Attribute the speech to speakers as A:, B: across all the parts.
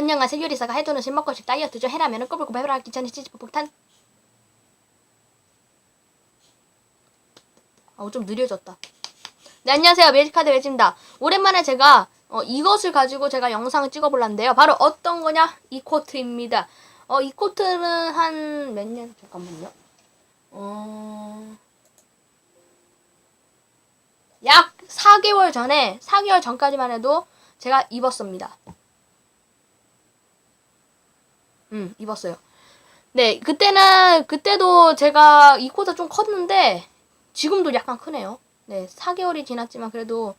A: 안녕하세요. 요리사가 해도는 신 먹고식 다이어트 중 해라면은 꼬불꼬불 해라 귀찮은 치즈볼 폭탄 어우 좀 느려졌다. 네 안녕하세요. 매직카드 매직입니다. 오랜만에 제가 어, 이것을 가지고 제가 영상을 찍어볼란데요. 바로 어떤 거냐? 이 코트입니다. 어, 이 코트는 한 몇 년 잠깐만요. 어... 약 4개월 전에 4개월 전까지만 해도 제가 입었습니다 음, 입었어요. 네, 그때는, 그때도 제가 이 코트 좀 컸는데, 지금도 약간 크네요. 네, 4개월이 지났지만 그래도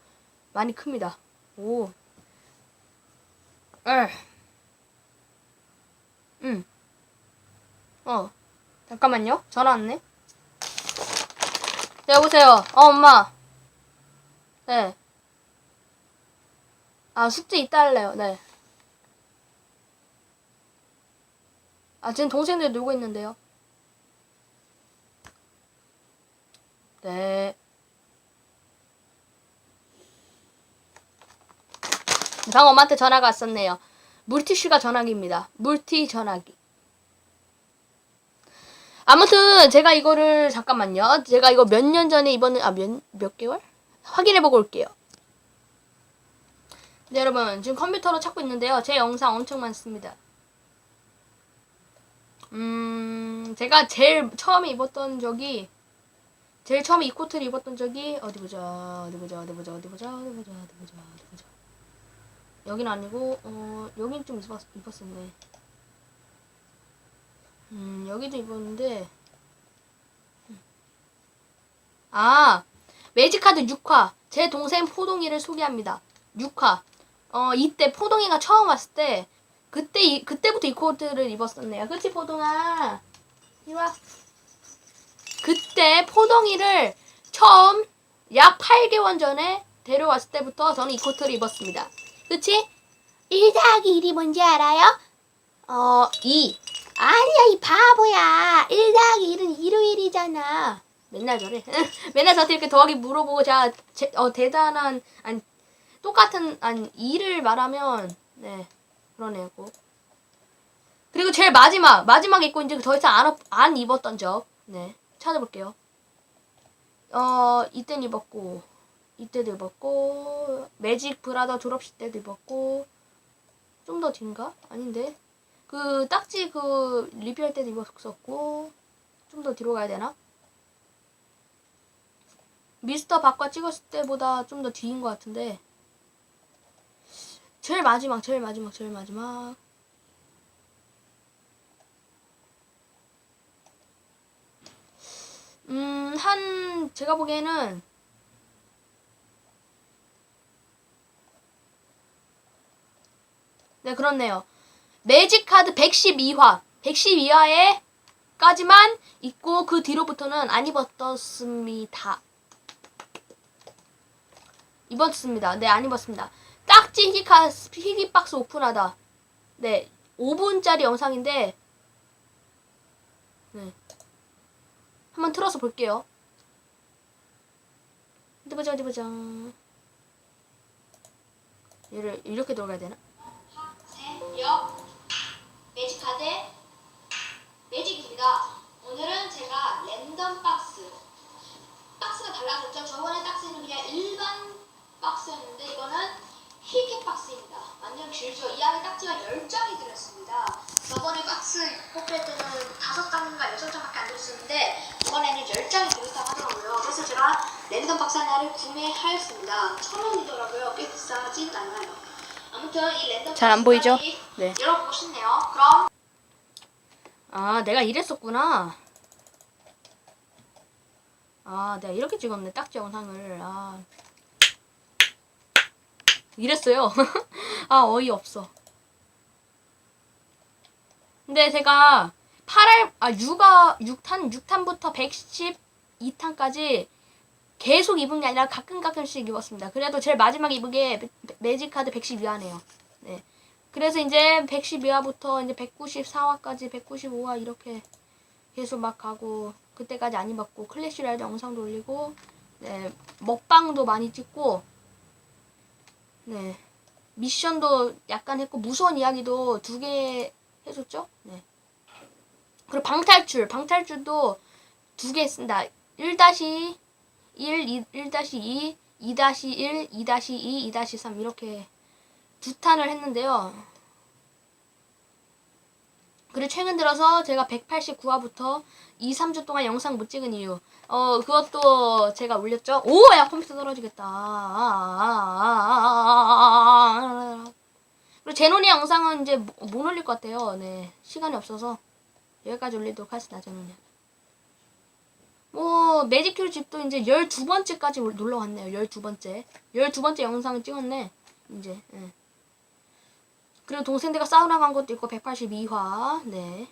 A: 많이 큽니다. 오. 에. 음. 어. 잠깐만요. 전화 왔네. 네, 여보세요. 어, 엄마. 네. 아, 숙제 이따 할래요. 네. 아, 지금 동생들 놀고 있는데요. 네. 방금 엄마한테 전화가 왔었네요. 물티슈가 전화기입니다. 물티 전화기. 아무튼 제가 이거를 잠깐만요. 제가 이거 몇 년 전에 입었는 아몇 몇 개월 확인해 보고 올게요. 네 여러분 지금 컴퓨터로 찾고 있는데요. 제 영상 엄청 많습니다. 음, 제가 제일 처음에 입었던 적이 제일 처음에 이 코트를 입었던 적이 어디 보자, 어디 보자, 어디 보자, 어디 보자, 어디 보자, 어디 보자, 어디 보자. 여긴 아니고 어 여긴 좀 입었, 입었었네. 음, 여기도 입었는데 음. 아 매직카드 6화 제 동생 포동이를 소개합니다. 6화 어 이때 포동이가 처음 왔을 때 그때 이, 그때부터 이 코트를 입었었네요. 그치 포동아? 이리 와. 그때 포동이를 처음 약 8개월 전에 데려왔을 때부터 저는 이 코트를 입었습니다. 그치? 1 더하기 1이 뭔지 알아요? 어, 2. 아니야, 이 바보야. 1 더하기 1은 일요일이잖아. 맨날 저래. 맨날 저한테 이렇게 더하기 물어보고 제가 제, 어, 대단한, 아니, 똑같은, 아니, 2를 말하면, 네. 꼭. 그리고 제일 마지막 마지막 입고 이제 더 이상 안, 입- 안 입었던 적. 네. 찾아볼게요. 어 이땐 입었고 이때도 입었고 매직 브라더 졸업식 때도 입었고 좀 더 뒤인가? 아닌데 그 딱지 그 리뷰할 때도 입었었고 좀 더 뒤로 가야 되나? 미스터 박과 찍었을 때보다 좀 더 뒤인 것 같은데 제일 마지막, 제일 마지막, 제일 마지막. 음, 한, 제가 보기에는, 네, 그렇네요. 매직 카드 112화. 112화에 까지만 입고 그 뒤로부터는 안 입었었습니다. 입었습니다. 네, 안 입었습니다. 딱지 희귀카, 희귀 박스 오픈하다. 네, 5분짜리 영상인데, 네. 한번 틀어서 볼게요. 어디 보자, 어디 보자. 얘를 이렇게 들어가야 되나? 역 매직카드 매직입니다. 오늘은 제가 랜덤 박스 박스가 달라졌죠. 저번에 박스는 그냥 일반 박스였는데 이거는 희귀 박스입니다. 완전 길죠. 이 안에 딱지가 10장이 들었습니다. 저번에 박스 뽑힐 때는 5장인가 6장밖에 안 들었었는데 이번에는 10장이 들었다고 하더라고요. 그래서 제가 랜덤 박스 하나를 구매하였습니다. 1000원이더라고요. 꽤 비싸진 않아요. 아무튼 이 랜덤
B: 잘안
A: 박스
B: 보이죠? 네.
A: 열어보고 싶네요. 그럼 아 내가 이랬었구나. 아 내가 이렇게 찍었네 딱지 영상을 아 이랬어요. 아 어이없어. 근데 제가 8알 아 6화 6탄 6탄부터 112탄까지 계속 입은 게 아니라 가끔 가끔씩 입었습니다. 그래도 제일 마지막 입은 게 매- 매직카드 112화네요. 네. 그래서 이제 112화부터 이제 194화까지 195화 이렇게 계속 막 가고 그때까지 안 입었고 클래시 라이드 영상도 올리고 네 먹방도 많이 찍고 네 미션도 약간 했고 무서운 이야기도 두 개 해줬죠. 네. 그리고 방탈출, 방탈출도 두개 했습니다. 1-1, 1-2, 2-1, 2-1, 2-2, 2-3 이렇게 두 탄을 했는데요. 그리고 최근 들어서 제가 189화부터 2, 3주 동안 영상 못 찍은 이유. 어, 그것도 제가 올렸죠. 오, 야, 컴퓨터 떨어지겠다. 그리고 제노니 영상은 이제 못못 올릴 것 같아요. 네. 시간이 없어서. 여기까지 올리도록 하겠습니다, 제노니. 뭐, 매직큐 집도 이제 12번째까지 놀러 왔네요. 12번째. 12번째 영상을 찍었네. 이제, 예. 그리고 동생들과 사우나 간 것도 있고 182화. 네.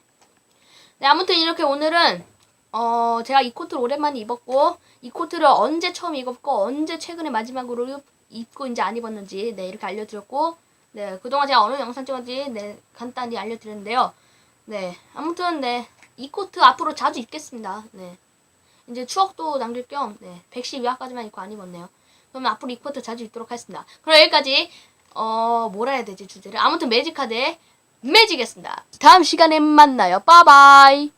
A: 네, 아무튼 이렇게 오늘은 어, 제가 이 코트를 오랜만에 입었고 이 코트를 언제 처음 입었고 언제 최근에 마지막으로 입고 이제 안 입었는지 네, 이렇게 알려 드렸고 네, 그동안 제가 어느 영상 찍었는지 네, 간단히 알려 드렸는데요. 네. 아무튼 네. 이 코트 앞으로 자주 입겠습니다. 네. 이제 추억도 남길 겸 네, 112화까지만 입고 안 입었네요. 그러면 앞으로 이 코트 자주 입도록 하겠습니다. 그럼 여기까지 어 뭐라 해야 되지 주제를 아무튼 매직카드의 매직이었습니다. 다음 시간에 만나요. 빠바이.